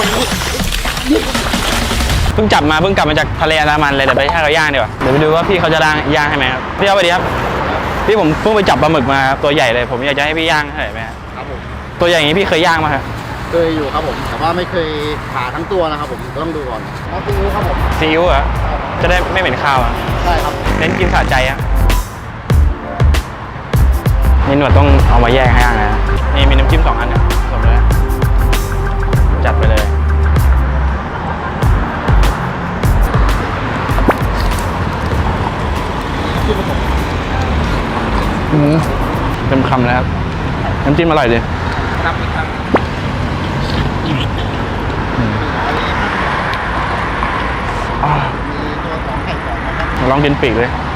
คนนี้เพิ่งจับมาเพิ่งกลับมาจากทะเลอันดามันเลยเดี๋ยวไปให้เขาย่างดีกว่าเดี๋ยวไปดูว่าพี่เขาจะย่างย่างให้ไหมครับพี่เอาไปดีครับพี่ผมเพิ่งไปจับปลาหมึกมาครับตัวใหญ่เลยผมอยากจะให้พี่ย่างให้ไหมครับครับผมตัวใหญ่อย่างนี้พี่เคยย่างมาครับเคยอยู่ครับผม แต่ว่าไม่เคยผ่าทั้งตัวนะครับผมต้องดูก่อนเอาซีอิ๊วครับผมซีอิ๊วเหรอจะได้ไม่เหม็นข้าวอะใช่ครับเน้นกินสะใจอะนี่หนวดต้องเอามาแยกให้ย่างนะนี่มีน้ำจิ้มสองอัน ที่ผสมอืมเต็มคำเลยครับน้ำจิ้มอร่อยดีครับอีกครับอ้าวมีตัวสองไข่สองนะครับลองกินปีกเลยค